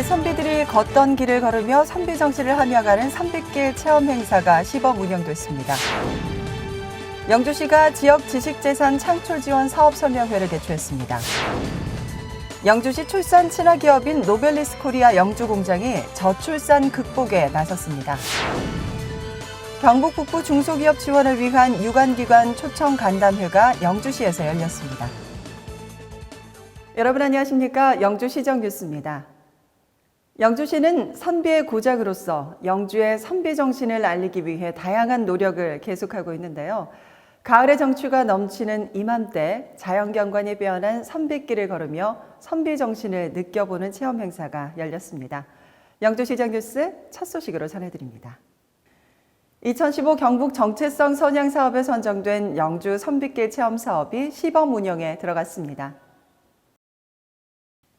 옛 선비들이 걷던 길을 걸으며 선비 정신을 함양하는 선비길 체험 행사가 시범 운영됐습니다. 영주시가 지역 지식재산 창출 지원 사업 설명회를 개최했습니다. 영주시 출산 친화 기업인 노벨리스 코리아 영주 공장이 저출산 극복에 나섰습니다. 경북 북부 중소기업 지원을 위한 유관기관 초청 간담회가 영주시에서 열렸습니다. 여러분 안녕하십니까? 영주시정 뉴스입니다. 영주시는 선비의 고장으로서 영주의 선비 정신을 알리기 위해 다양한 노력을 계속하고 있는데요. 가을의 정취가 넘치는 이맘때 자연경관이 빼어난 선비길을 걸으며 선비 정신을 느껴보는 체험 행사가 열렸습니다. 영주시정 뉴스 첫 소식으로 전해드립니다. 2015 경북 정체성 선양 사업에 선정된 영주 선비길 체험 사업이 시범 운영에 들어갔습니다.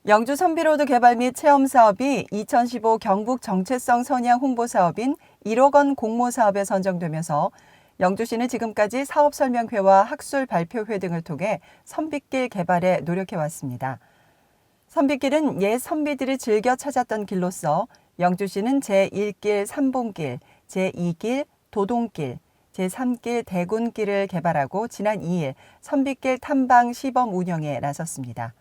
영주 선비로드 개발 및 체험 사업이 2015 경북 정체성 선양 홍보 사업인 1억 원 공모 사업에 선정되면서 영주시는 지금까지 사업 설명회와 학술 발표회 등을 통해 선비길 개발에 노력해 왔습니다. 선비길은 옛 선비들이 즐겨 찾았던 길로서 영주시는 제1길 삼봉길, 제2길 도동길, 제3길 대군길을 개발하고 지난 2일 선비길 탐방 시범 운영에 나섰습니다.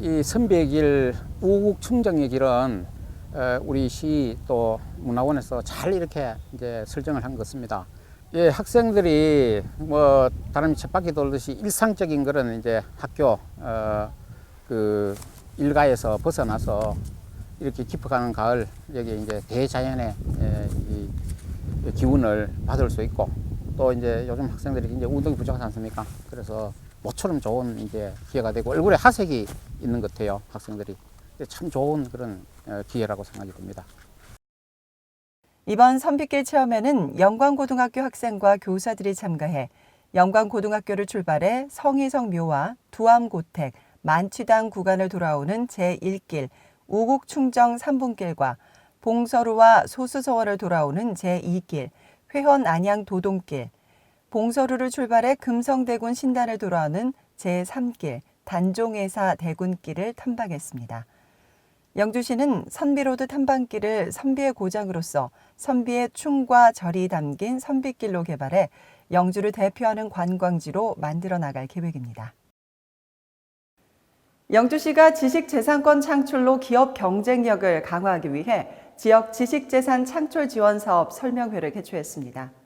이 선배길 우국 충정의 길은 어, 우리 시 또 문화원에서 잘 이렇게 이제 설정을 한 것입니다. 예, 학생들이 뭐 다른 쳇바퀴 돌듯이 일상적인 그런 이제 학교 어, 그 일가에서 벗어나서 이렇게 깊어가는 가을 여기 이제 대자연의 예, 이 기운을 받을 수 있고 또 이제 요즘 학생들이 이제 운동이 부족하지 않습니까? 그래서 모처럼 좋은 이제 기회가 되고 얼굴에 하색이 있는 것 같아요 학생들이 참 좋은 그런 어, 기회라고 생각이 듭니다. 이번 선비길 체험에는 영광고등학교 학생과 교사들이 참가해 영광고등학교를 출발해 성희성 묘와 두암고택, 만취당 구간을 돌아오는 제1길 우국충정 3분길과 봉서루와 소수서원을 돌아오는 제2길 회원 안양 도동길, 봉서루를 출발해 금성대군 신단을 돌아오는 제3길 단종회사 대군길을 탐방했습니다. 영주시는 선비로드 탐방길을 선비의 고장으로서 선비의 춤과 절이 담긴 선비길로 개발해 영주를 대표하는 관광지로 만들어 나갈 계획입니다. 영주시가 지식재산권 창출로 기업 경쟁력을 강화하기 위해 지역 지식재산 창출 지원 사업 설명회를 개최했습니다.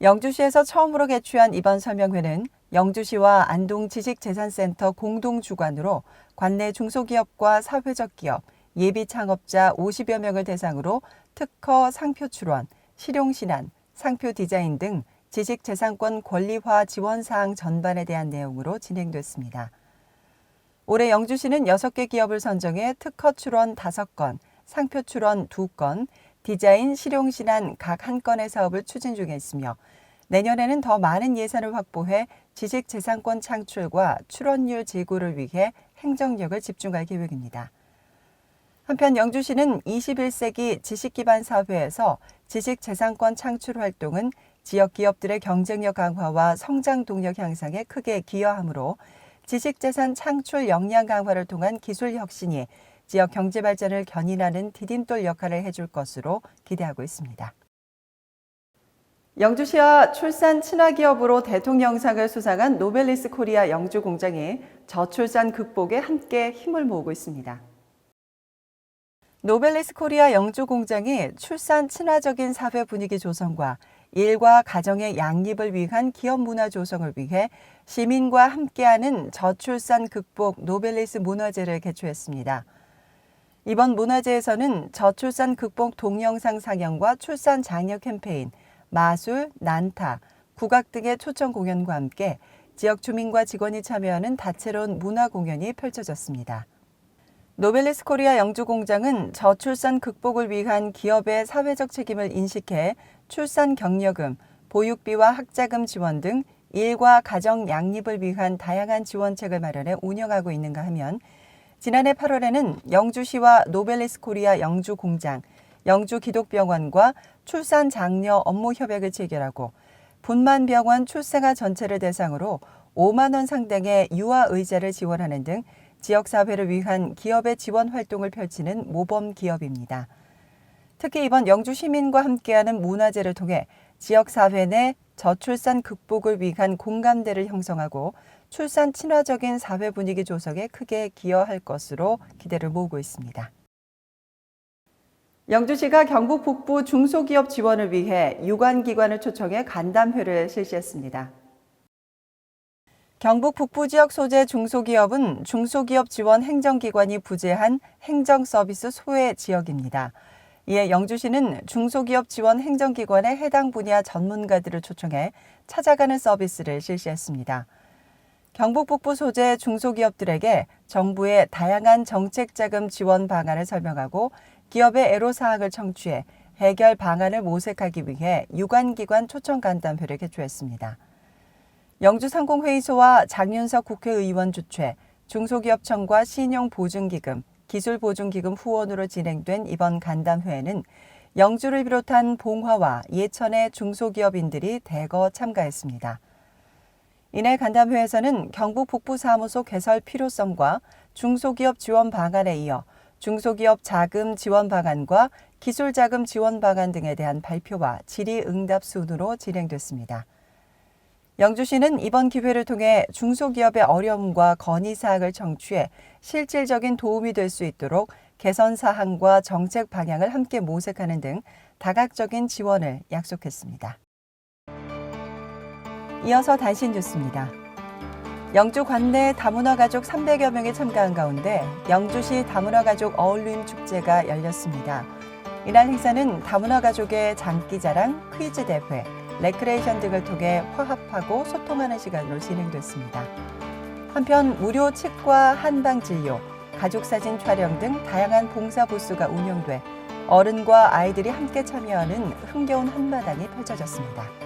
영주시에서 처음으로 개최한 이번 설명회는 영주시와 안동 지식재산센터 공동 주관으로 관내 중소기업과 사회적 기업, 예비 창업자 50여 명을 대상으로 특허 상표 출원, 실용 신안, 상표 디자인 등 지식재산권 권리화 지원 사항 전반에 대한 내용으로 진행됐습니다. 올해 영주시는 6개 기업을 선정해 특허 출원 5건, 상표 출원 2건, 디자인 실용 신안 각한 건의 사업을 추진 중에 있으며 내년에는 더 많은 예산을 확보해 지식 재산권 창출과 출원율 제고를 위해 행정력을 집중할 계획입니다. 한편 영주시는 21세기 지식기반 사회에서 지식재산권 창출 활동은 지역 기업들의 경쟁력 강화와 성장 동력 향상에 크게 기여하므로 지식재산 창출 역량 강화를 통한 기술 혁신이 지역 경제 발전을 견인하는 디딤돌 역할을 해줄 것으로 기대하고 있습니다. 영주시와 출산 친화 기업으로 대통령상을 수상한 노벨리스 코리아 영주 공장이 저출산 극복에 함께 힘을 모으고 있습니다. 노벨리스 코리아 영주 공장이 출산 친화적인 사회 분위기 조성과 일과 가정의 양립을 위한 기업 문화 조성을 위해 시민과 함께하는 저출산 극복 노벨리스 문화제를 개최했습니다. 이번 문화제에서는 저출산 극복 동영상 상영과 출산 장려 캠페인, 마술, 난타, 국악 등의 초청 공연과 함께 지역 주민과 직원이 참여하는 다채로운 문화 공연이 펼쳐졌습니다. 노벨리스 코리아 영주 공장은 저출산 극복을 위한 기업의 사회적 책임을 인식해 출산 격려금, 보육비와 학자금 지원 등 일과 가정 양립을 위한 다양한 지원책을 마련해 운영하고 있는가 하면 지난해 8월에는 영주시와 노벨리스 코리아 영주 공장, 영주 기독병원과 출산 장려 업무 협약을 체결하고 분만병원 출생아 전체를 대상으로 5만 원 상당의 유아 의자를 지원하는 등 지역 사회를 위한 기업의 지원 활동을 펼치는 모범 기업입니다. 특히 이번 영주 시민과 함께하는 문화제를 통해 지역 사회 내 저출산 극복을 위한 공감대를 형성하고 출산 친화적인 사회 분위기 조성에 크게 기여할 것으로 기대를 모으고 있습니다. 영주시가 경북 북부 중소기업 지원을 위해 유관기관을 초청해 간담회를 실시했습니다. 경북 북부 지역 소재 중소기업은 중소기업 지원 행정기관이 부재한 행정서비스 소외 지역입니다. 이에 영주시는 중소기업 지원 행정기관의 해당 분야 전문가들을 초청해 찾아가는 서비스를 실시했습니다. 경북 북부 소재 중소기업들에게 정부의 다양한 정책 자금 지원 방안을 설명하고 기업의 애로사항을 청취해 해결 방안을 모색하기 위해 유관기관 초청 간담회를 개최했습니다. 영주상공회의소와 장윤석 국회의원 주최 중소기업청과 신용보증기금, 기술보증기금 후원으로 진행된 이번 간담회에는 영주를 비롯한 봉화와 예천의 중소기업인들이 대거 참가했습니다. 이날 간담회에서는 경북 북부사무소 개설 필요성과 중소기업 지원 방안에 이어 중소기업 자금 지원 방안과 기술 자금 지원 방안 등에 대한 발표와 질의응답 순으로 진행됐습니다. 영주시는 이번 기회를 통해 중소기업의 어려움과 건의사항을 청취해 실질적인 도움이 될 수 있도록 개선 사항과 정책 방향을 함께 모색하는 등 다각적인 지원을 약속했습니다. 이어서 단신 뉴스입니다. 영주 관내 다문화 가족 300여 명이 참가한 가운데 영주시 다문화 가족 어울림 축제가 열렸습니다. 이날 행사는 다문화 가족의 장기자랑, 퀴즈 대회, 레크레이션 등을 통해 화합하고 소통하는 시간으로 진행됐습니다. 한편 무료 치과 한방 진료, 가족 사진 촬영 등 다양한 봉사 부스가 운영돼 어른과 아이들이 함께 참여하는 흥겨운 한마당이 펼쳐졌습니다.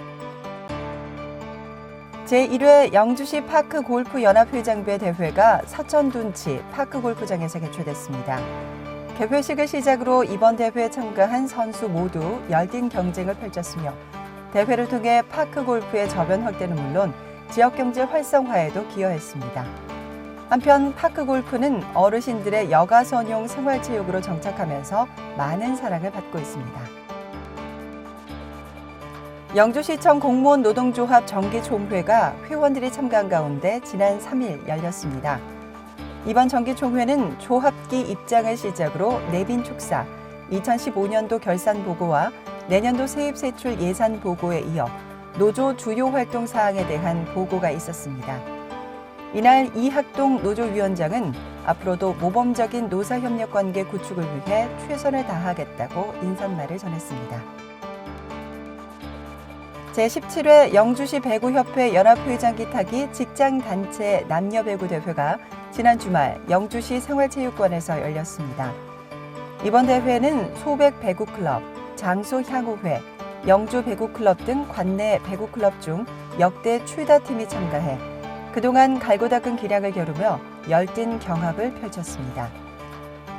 제1회 영주시 파크 골프 연합회장배 대회가 사천둔치 파크 골프장에서 개최됐습니다. 개회식을 시작으로 이번 대회에 참가한 선수 모두 열띤 경쟁을 펼쳤으며 대회를 통해 파크 골프의 저변 확대는 물론 지역 경제 활성화에도 기여했습니다. 한편 파크 골프는 어르신들의 여가 선용 생활체육으로 정착하면서 많은 사랑을 받고 있습니다. 영주시청 공무원 노동조합 정기총회가 회원들이 참가한 가운데 지난 3일 열렸습니다. 이번 정기총회는 조합기 입장을 시작으로 내빈 축사, 2015년도 결산 보고와 내년도 세입 세출 예산 보고에 이어 노조 주요 활동 사항에 대한 보고가 있었습니다. 이날 이학동 노조위원장은 앞으로도 모범적인 노사협력 관계 구축을 위해 최선을 다하겠다고 인사말을 전했습니다. 제17회 영주시 배구협회 연합회장 기 타기 직장단체 남녀배구 대회가 지난 주말 영주시 생활체육관에서 열렸습니다. 이번 대회는 소백 배구클럽, 장소 향후회, 영주 배구클럽 등 관내 배구클럽 중 역대 최다 팀이 참가해 그동안 갈고 닦은 기량을 겨루며 열띤 경합을 펼쳤습니다.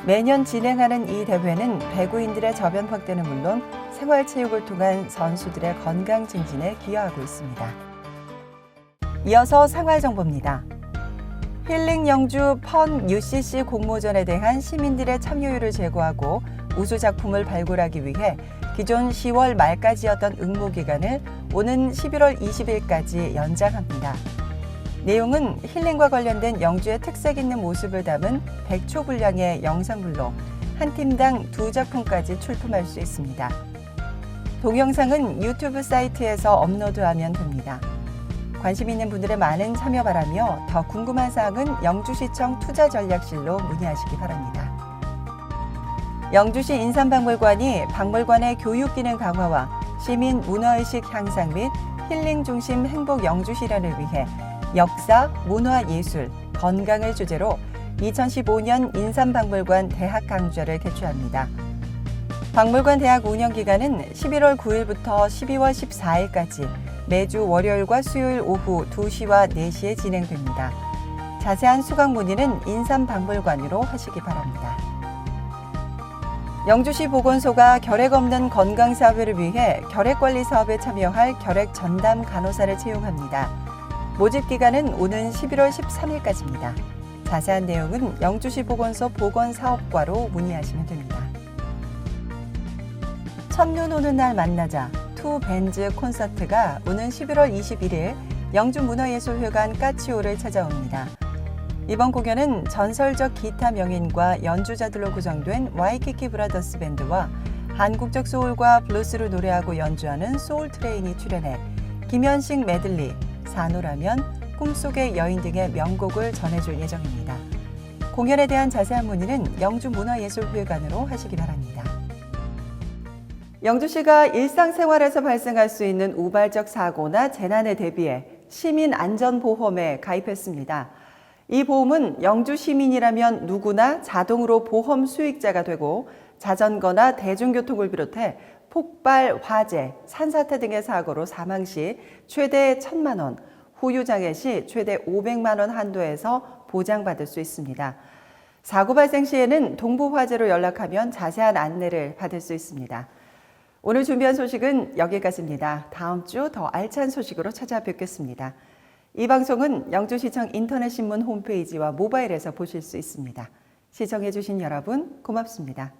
매년 진행하는 이 대회는 배구인들의 저변 확대는 물론 생활체육을 통한 선수들의 건강 증진에 기여하고 있습니다. 이어서 생활정보입니다. 힐링 영주 펀 UCC 공모전에 대한 시민들의 참여율을 제고하고 우수 작품을 발굴하기 위해 기존 10월 말까지였던 응모 기간을 오는 11월 20일까지 연장합니다. 내용은 힐링과 관련된 영주의 특색 있는 모습을 담은 100초 분량의 영상물로 한 팀당 두 작품까지 출품할 수 있습니다. 동영상은 유튜브 사이트에서 업로드하면 됩니다. 관심 있는 분들의 많은 참여 바라며 더 궁금한 사항은 영주시청 투자전략실로 문의하시기 바랍니다. 영주시 인삼박물관이 박물관의 교육 기능 강화와 시민 문화의식 향상 및 힐링 중심 행복 영주 실현을 위해 역사, 문화, 예술, 건강을 주제로 2015년 인삼박물관 대학 강좌를 개최합니다. 박물관 대학 운영 기간은 11월 9일부터 12월 14일까지 매주 월요일과 수요일 오후 2시와 4시에 진행됩니다. 자세한 수강 문의는 인삼박물관으로 하시기 바랍니다. 영주시 보건소가 결핵 없는 건강 사회를 위해 결핵 관리 사업에 참여할 결핵 전담 간호사를 채용합니다. 모집 기간은 오는 11월 13일까지입니다. 자세한 내용은 영주시 보건소 보건사업과로 문의하시면 됩니다. 첫눈 오는 날 만나자 투 벤즈 콘서트가 오는 11월 21일 영주문화예술회관 까치오를 찾아옵니다. 이번 공연은 전설적 기타 명인과 연주자들로 구성된 와이키키 브라더스 밴드와 한국적 소울과 블루스를 노래하고 연주하는 소울 트레인이 출연해 김현식 메들리, 산호라면, 꿈속의 여인 등의 명곡을 전해줄 예정입니다. 공연에 대한 자세한 문의는 영주문화예술회관으로 하시기 바랍니다. 영주시가 일상생활에서 발생할 수 있는 우발적 사고나 재난에 대비해 시민안전보험에 가입했습니다. 이 보험은 영주 시민이라면 누구나 자동으로 보험 수익자가 되고 자전거나 대중교통을 비롯해 폭발, 화재, 산사태 등의 사고로 사망 시 최대 1천만 원, 후유장애 시 최대 500만 원 한도에서 보장받을 수 있습니다. 사고 발생 시에는 동부 화재로 연락하면 자세한 안내를 받을 수 있습니다. 오늘 준비한 소식은 여기까지입니다. 다음 주 더 알찬 소식으로 찾아뵙겠습니다. 이 방송은 영주시청 인터넷 신문 홈페이지와 모바일에서 보실 수 있습니다. 시청해주신 여러분 고맙습니다.